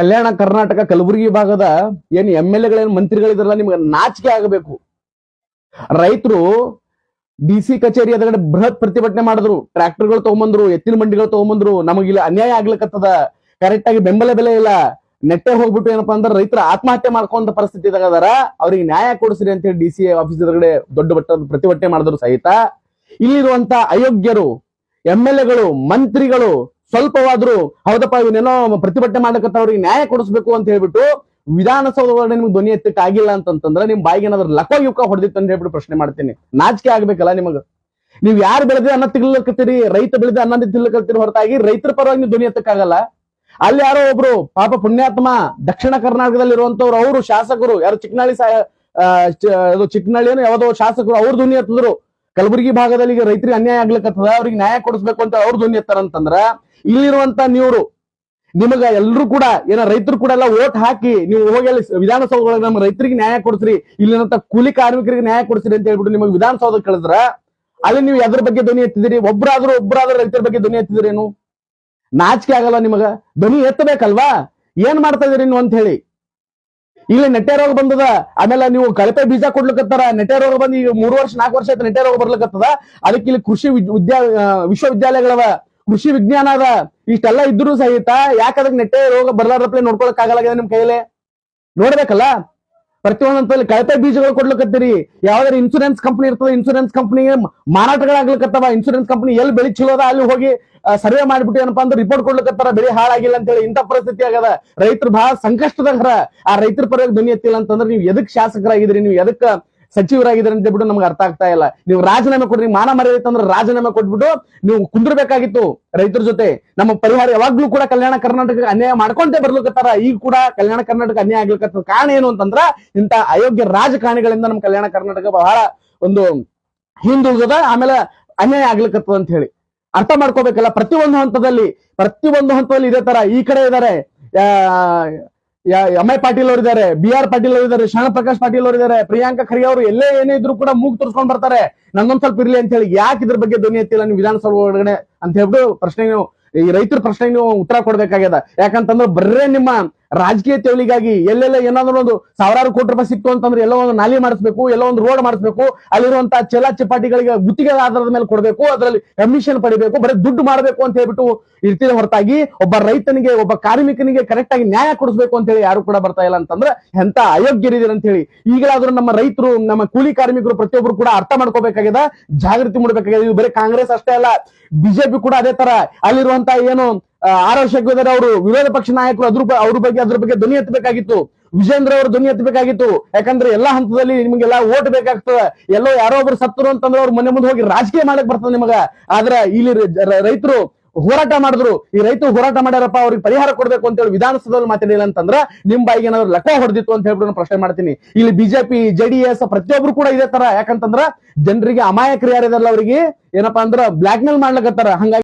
ಕಲ್ಯಾಣ ಕರ್ನಾಟಕ ಕಲಬುರಗಿ ಭಾಗದ ಏನ್ M L ಎಗಳೇನ್ ಮಂತ್ರಿಗಳಿದ್ರಲ್ಲ, ನಿಮ್ಗೆ ನಾಚಿಕೆ ಆಗಬೇಕು. ರೈತರು ಡಿ ಸಿ ಕಚೇರಿ ಎದುರುಗಡೆ ಬೃಹತ್ ಪ್ರತಿಭಟನೆ ಮಾಡಿದ್ರು. ಟ್ರ್ಯಾಕ್ಟರ್ಗಳು ತಗೊಂಬಂದ್ರು, ಎತ್ತಿನ ಮಂಡಿಗಳು ತಗೊಂಬಂದ್ರು, ನಮಗಿಲ್ಲ, ಅನ್ಯಾಯ ಆಗ್ಲಿಕ್ಕತ್ತದ ಕರೆಕ್ಟ್ ಆಗಿ ಬೆಂಬಲ ಬೆಲೆ ಇಲ್ಲ. ನೆಟ್ಟೆ ಹೋಗ್ಬಿಟ್ಟು ಏನಪ್ಪಾ ಅಂದ್ರೆ ರೈತರು ಆತ್ಮಹತ್ಯೆ ಮಾಡ್ಕೊಂತ ಪರಿಸ್ಥಿತಿ ಅದಾರ. ಅವ್ರಿಗೆ ನ್ಯಾಯ ಕೊಡಿಸ್ರಿ ಅಂತ ಹೇಳಿ ಡಿ ಸಿ ಆಫೀಸ್ ಎದುರುಗಡೆ ದೊಡ್ಡ ಮಟ್ಟದ ಪ್ರತಿಭಟನೆ ಮಾಡಿದ್ರು ಸಹಿತ. ಇಲ್ಲಿರುವಂತ ಅಯೋಗ್ಯರು ಎಂ ಎಲ್ ಎಗಳು ಮಂತ್ರಿಗಳು ಸ್ವಲ್ಪವಾದ್ರೂ, ಹೌದಪ್ಪ, ಇವನ್ನೇನೋ ಪ್ರತಿಭಟನೆ ಮಾಡಕತ್ತ ಅವ್ರಿಗೆ ನ್ಯಾಯ ಕೊಡಿಸ್ಬೇಕು ಅಂತ ಹೇಳ್ಬಿಟ್ಟು ವಿಧಾನಸೌಧ ಒಳಗಡೆ ನಿಮ್ಗೆ ಧ್ವನಿ ಎತ್ತಕ್ಕೆ ಆಗಿಲ್ಲ ಅಂತಂತಂದ್ರೆ ನಿಮ್ ಬಾಯಿಗೆ ಏನಾದ್ರು ಲಕ ಯುಕ ಹೊಡೆದಿತ್ತು ಅಂತ ಹೇಳ್ಬಿಟ್ಟು ಪ್ರಶ್ನೆ ಮಾಡ್ತೀನಿ. ನಾಚಿಕೆ ಆಗ್ಬೇಕಲ್ಲ ನಿಮಗ? ನೀವ್ ಯಾರು ಬೆಳೆದ್ರೆ ಅನ್ನ ತಿಳ್ಲಕತ್ತೀರಿ ರೈತ ಬೆಳೆದ ಅನ್ನ ತಿಳ್ಲಕತ್ತೀರಿ ಹೊರತಾಗಿ ರೈತರ ಪರವಾಗಿ ನೀವು ಧ್ವನಿ ಎತ್ತಕ್ಕಾಗಲ್ಲ. ಅಲ್ಲಿ ಯಾರೋ ಒಬ್ರು ಪಾಪ ಪುಣ್ಯಾತ್ಮ ದಕ್ಷಿಣ ಕರ್ನಾಟಕದಲ್ಲಿ ಇರುವಂತವ್ರು, ಅವರು ಶಾಸಕರು, ಯಾರು ಚಿಕ್ಕನಹಳ್ಳಿ ಸಾ ಅಹ್ ಚ- ಅದು ಚಿಕ್ಕನಹಳ್ಳಿ ಏನೋ ಯಾವ್ದೋ ಶಾಸಕರು, ಅವ್ರ ಧ್ವನಿ ಎತ್ತಿದ್ರು. ಕಲಬುರಗಿ ಭಾಗದಲ್ಲಿ ಈಗ ರೈತರಿಗೆ ಅನ್ಯಾಯ ಆಗ್ಲಿಕ್ಕತ್ತದ ಅವ್ರಿಗೆ ನ್ಯಾಯ ಕೊಡಿಸ್ಬೇಕು ಅಂತ ಅವ್ರ ಧ್ವನಿ ಎತ್ತಾರಂತಂದ್ರ ಇಲ್ಲಿರುವಂತ ನೀವ್ರು, ನಿಮಗ ಎಲ್ರು ಕೂಡ, ಏನ ರೈತರು ಕೂಡ ಎಲ್ಲ ಓಟ್ ಹಾಕಿ, ನೀವು ಹೋಗಿ ಅಲ್ಲಿ ವಿಧಾನಸೌಧೊಳಗೆ ನಮ್ಮ ರೈತರಿಗೆ ನ್ಯಾಯ ಕೊಡಿಸ್ರಿ ಇಲ್ಲಿನಂತ ಕೂಲಿ ಕಾರ್ಮಿಕರಿಗೆ ನ್ಯಾಯ ಕೊಡಿಸ್ರಿ ಅಂತ ಹೇಳ್ಬಿಟ್ಟು ನಿಮಗೆ ವಿಧಾನಸೌಧ ಕಳೆದ್ರ, ಅಲ್ಲಿ ನೀವು ಎದ್ರ ಬಗ್ಗೆ ಧ್ವನಿ ಎತ್ತಿದಿರಿ, ಒಬ್ರಾದ್ರೂ ಒಬ್ರಾದ್ರೂ ರೈತರ ಬಗ್ಗೆ ಧ್ವನಿ ಎತ್ತಿದ್ರೇನು? ನಾಚಿಕೆ ಆಗಲ್ಲ ನಿಮಗ? ಧ್ವನಿ ಎತ್ತಬೇಕಲ್ವಾ? ಏನ್ ಮಾಡ್ತಾ ಇದೀರಿ ನೀವು ಅಂತ ಹೇಳಿ. ಇಲ್ಲಿ ನೆಟ್ಟೆ ರೋಗ ಬಂದದ. ಆಮೇಲೆ ನೀವು ಕಳಪೆ ಬೀಜ ಕೊಡ್ಲಿಕ್ಕತ್ತಾರ ನೆಟ್ಟೆ ರೋಗ ಬಂದು ಈಗ ಮೂರು ವರ್ಷ, ನಾಲ್ಕು ವರ್ಷ ಆಯ್ತು ನೆಟ್ಟೆ ರೋಗ ಬರ್ಲಿಕ್ಕತ್ತದ ಅದಕ್ಕೆ ಇಲ್ಲಿ ಕೃಷಿ ವಿದ್- ವಿದ್ಯಾ ವಿಶ್ವವಿದ್ಯಾಲಯಗಳವ, ಕೃಷಿ ವಿಜ್ಞಾನ ಅದ. ಇಷ್ಟೆಲ್ಲ ಇದ್ರು ಸಹಿತ ಯಾಕ ಅದಕ್ಕೆ ನೆಟ್ಟೆ ರೋಗ ಬರ್ಲಾರ್ದಪ್ಲೆ ನೋಡ್ಕೊಳಕ್ ಆಗಲ್ಲ ನಿಮ್ ಕೈಯಲ್ಲಿ ನೋಡ್ಬೇಕಲ್ಲ? ಪ್ರತಿಯೊಂದಂತಲ್ಲಿ ಕಳಪೆ ಬೀಜಗಳು ಕೊಡ್ಲಿಕ್ಕತ್ತೀರಿ ಯಾವ್ದಾರ ಇನ್ಸೂರೆನ್ಸ್ ಕಂಪನಿ ಇರ್ತದೆ ಇನ್ಸೂರೆನ್ಸ್ ಕಂಪನಿ ಮಾರಾಟಗಳಾಗ್ಲಿಕ್ಕತ್ತವ ಇನ್ಸೂರೆನ್ಸ್ ಕಂಪನಿ ಎಲ್ಲಿ ಬೆಳಿ ಚಲೋ ಅದ, ಅಲ್ಲಿ ಹೋಗಿ ಸರ್ವೆ ಮಾಡ್ಬಿಟ್ಟು ಏನಪ್ಪಾ ಅಂದ್ರೆ ರಿಪೋರ್ಟ್ ಕೊಡ್ಲಿಕ್ಕತ್ತಾರ ಬೆಳೆ ಹಾಳಾಗಿಲ್ಲ ಅಂತ ಹೇಳಿ ಇಂಥ ಪರಿಸ್ಥಿತಿ ಆಗದ ರೈತರು ಬಹಳ ಸಂಕಷ್ಟದಾಗ ಆ ರೈತರ ಪರವಾಗಿ ಧ್ವನಿ ಎತ್ತಿಲ್ಲ ಅಂತಂದ್ರೆ ನೀವು ಎದಕ್ ಶಾಸಕರಾಗಿದ್ರಿ ನೀವು ಎದಕ್ ಸಚಿವರಾಗಿದ್ರಿ ಅಂತ ಹೇಳ್ಬಿಟ್ಟು ನಮ್ಗೆ ಅರ್ಥ ಆಗ್ತಾ ಇಲ್ಲ. ನೀವು ರಾಜೀನಾಮೆ ಕೊಡ್ರಿ, ಮಾನ ಮರ್ಯಾದೆ ಅಂದ್ರೆ ರಾಜೀನಾಮೆ ಕೊಟ್ಬಿಟ್ಟು ನೀವು ಕುಂದ್ರಬೇಕಾಗಿತ್ತು ರೈತರ ಜೊತೆ. ನಮ್ಮ ಪರಿವಾರ ಯಾವಾಗ್ಲೂ ಕೂಡ ಕಲ್ಯಾಣ ಕರ್ನಾಟಕ ಅನ್ಯಾಯ ಮಾಡ್ಕೊಂತೇ ಬರ್ಲಿಕ್ಕತ್ತಾರ. ಈಗ ಕೂಡ ಕಲ್ಯಾಣ ಕರ್ನಾಟಕ ಅನ್ಯಾಯ ಆಗ್ಲಿಕ್ಕತ್ತ ಕಾರಣ ಏನು ಅಂತಂದ್ರ ಇಂತ ಅಯೋಗ್ಯ ರಾಜಕಾರಣಿಗಳಿಂದ ನಮ್ಮ ಕಲ್ಯಾಣ ಕರ್ನಾಟಕ ಬಹಳ ಒಂದು ಹಿಂದುಳಿದ ಆಮೇಲೆ ಅನ್ಯಾಯ ಆಗ್ಲಿಕ್ಕತ್ತದ ಅಂತ ಹೇಳಿ. ಅರ್ಥ ಮಾಡ್ಕೋಬೇಕಲ್ಲ, ಪ್ರತಿಯೊಂದು ಹಂತದಲ್ಲಿ ಪ್ರತಿಯೊಂದು ಹಂತದಲ್ಲಿ ಇದೇ ತರ ಈ ಕಡೆ ಇದಾರೆ. ಎಂ ಐ ಪಾಟೀಲ್ ಅವರು ಇದಾರೆ ಬಿ ಆರ್ ಪಾಟೀಲ್ ಅವರು ಇದಾರೆ ಶರಣ ಪ್ರಕಾಶ್ ಪಾಟೀಲ್ ಅವರು ಇದಾರೆ ಪ್ರಿಯಾಂಕಾ ಖರ್ಗೆ ಅವರು ಎಲ್ಲೇ ಏನೇ ಇದ್ರು ಕೂಡ ಮೂಗ್ ತೋರಿಸ್ಕೊಂಡ್ ಬರ್ತಾರೆ. ನಂದೊಂದ್ ಸ್ವಲ್ಪ ಇರ್ಲಿ ಅಂತ ಹೇಳಿ ಯಾಕೆ ಇದ್ರ ಬಗ್ಗೆ ಧ್ವನಿ ಎತ್ತಿಲ್ಲ ನೀವು ವಿಧಾನಸಭೆ ಒಳಗಡೆ ಅಂತ ಹೇಳ್ಬಿಟ್ಟು ಪ್ರಶ್ನೆ ನೀವು ಈ ರೈತರ ಪ್ರಶ್ನೆಗೆ ನೀವು ಉತ್ತರ ಕೊಡ್ಬೇಕಾಗ್ಯದ. ಯಾಕಂತಂದ್ರೆ ಬರ್ರೆ ನಿಮ್ಮ ರಾಜಕೀಯ ತೆವಳಿಗಾಗಿ ಎಲ್ಲೆಲ್ಲ ಏನಾದ್ರೂ ಒಂದು ಸಾವಿರಾರು ಕೋಟಿ ರೂಪಾಯಿ ಸಿಕ್ತು ಅಂತಂದ್ರೆ ಎಲ್ಲೋ ಒಂದು ನಾಲಿ ಮಾಡಿಸ್ಬೇಕು, ಎಲ್ಲೋ ಒಂದು ರೋಡ್ ಮಾಡಿಸ್ಬೇಕು ಅಲ್ಲಿರುವಂತಹ ಚೆಲ ಚಪಾಟಿಗಳಿಗೆ ಗುತ್ತಿಗೆ ಆಧಾರದ ಮೇಲೆ ಕೊಡಬೇಕು, ಅದರಲ್ಲಿ ಕಮಿಷನ್ ಪಡಿಬೇಕು, ಬರೀ ದುಡ್ಡು ಮಾಡಬೇಕು ಅಂತ ಹೇಳ್ಬಿಟ್ಟು ಇರ್ತಿದೆ ಹೊರತಾಗಿ ಒಬ್ಬ ರೈತನಿಗೆ, ಒಬ್ಬ ಕಾರ್ಮಿಕನಿಗೆ ಕರೆಕ್ಟ್ ಆಗಿ ನ್ಯಾಯ ಕೊಡಿಸ್ಬೇಕು ಅಂತ ಹೇಳಿ ಯಾರು ಕೂಡ ಬರ್ತಾ ಇಲ್ಲ ಅಂತಂದ್ರೆ ಎಂತ ಅಯೋಗ್ಯರಿದ್ದೀರ ಅಂತ ಹೇಳಿ. ಈಗಲಾದ್ರೂ ನಮ್ಮ ರೈತರು, ನಮ್ಮ ಕೂಲಿ ಕಾರ್ಮಿಕರು ಪ್ರತಿಯೊಬ್ಬರು ಕೂಡ ಅರ್ಥ ಮಾಡ್ಕೋಬೇಕಾಗಿದೆ, ಜಾಗೃತಿ ಮೂಡಬೇಕಾಗಿದೆ. ಇದು ಬರೀ ಕಾಂಗ್ರೆಸ್ ಅಷ್ಟೇ ಅಲ್ಲ, ಬಿಜೆಪಿ ಕೂಡ ಅದೇ ತರ ಅಲ್ಲಿರುವಂತಹ ಏನು ಆರ್ ಆರ್ ಶೇಖರ್ ಅವರು ವಿರೋಧ ಪಕ್ಷ ನಾಯಕರು ಅದ್ರ ಅವ್ರ ಬಗ್ಗೆ ಅದ್ರ ಬಗ್ಗೆ ಧ್ವನಿ ಎತ್ತಬೇಕಾಗಿತ್ತು. ವಿಜೇಂದ್ರ ಅವರು ಧ್ವನಿ ಎತ್ತಬೇಕಾಗಿತ್ತು. ಯಾಕಂದ್ರೆ ಎಲ್ಲಾ ಹಂತದಲ್ಲಿ ನಿಮ್ಗೆಲ್ಲ ಓಟ್ ಬೇಕಾಗ್ತದೆ. ಎಲ್ಲೋ ಯಾರೋ ಒಬ್ರು ಸತ್ತರು ಅಂತಂದ್ರೆ ಅವ್ರ ಮನೆ ಮುಂದೆ ಹೋಗಿ ರಾಜಕೀಯ ಮಾಡಕ್ ಬರ್ತದೆ ನಿಮಗ. ಆದ್ರೆ ಇಲ್ಲಿ ರೈತರು ಹೋರಾಟ ಮಾಡಿದ್ರು. ಈ ರೈತರು ಹೋರಾಟ ಮಾಡ್ಯಾರಪ್ಪ, ಅವ್ರಿಗೆ ಪರಿಹಾರ ಕೊಡ್ಬೇಕು ಅಂತ ಹೇಳಿ ವಿಧಾನಸಭೆಯಲ್ಲಿ ಮಾತಾಡಿಲ್ಲ ಅಂತಂದ್ರ ನಿಮ್ ಬಾಯಿಗೆ ಏನಾದ್ರು ಲಕ್ಕ ಹೊಡೆದಿತ್ತು ಅಂತ ಹೇಳ್ಬಿಟ್ಟು ಪ್ರಶ್ನೆ ಮಾಡ್ತೀನಿ. ಇಲ್ಲಿ ಬಿಜೆಪಿ, ಜೆಡಿಎಸ್ ಪ್ರತಿಯೊಬ್ರು ಕೂಡ ಇದೇ ತರ. ಯಾಕಂತಂದ್ರ ಜನರಿಗೆ ಅಮಾಯಕರು ಯಾರಿದಾರಲ್ಲ ಅವರಿಗೆ? ಏನಪ್ಪಾ ಅಂದ್ರ ಬ್ಲಾಕ್ ಮೇಲ್ ಮಾಡ್ಲಕತ್ತಾರ. ಹಂಗಾಗಿ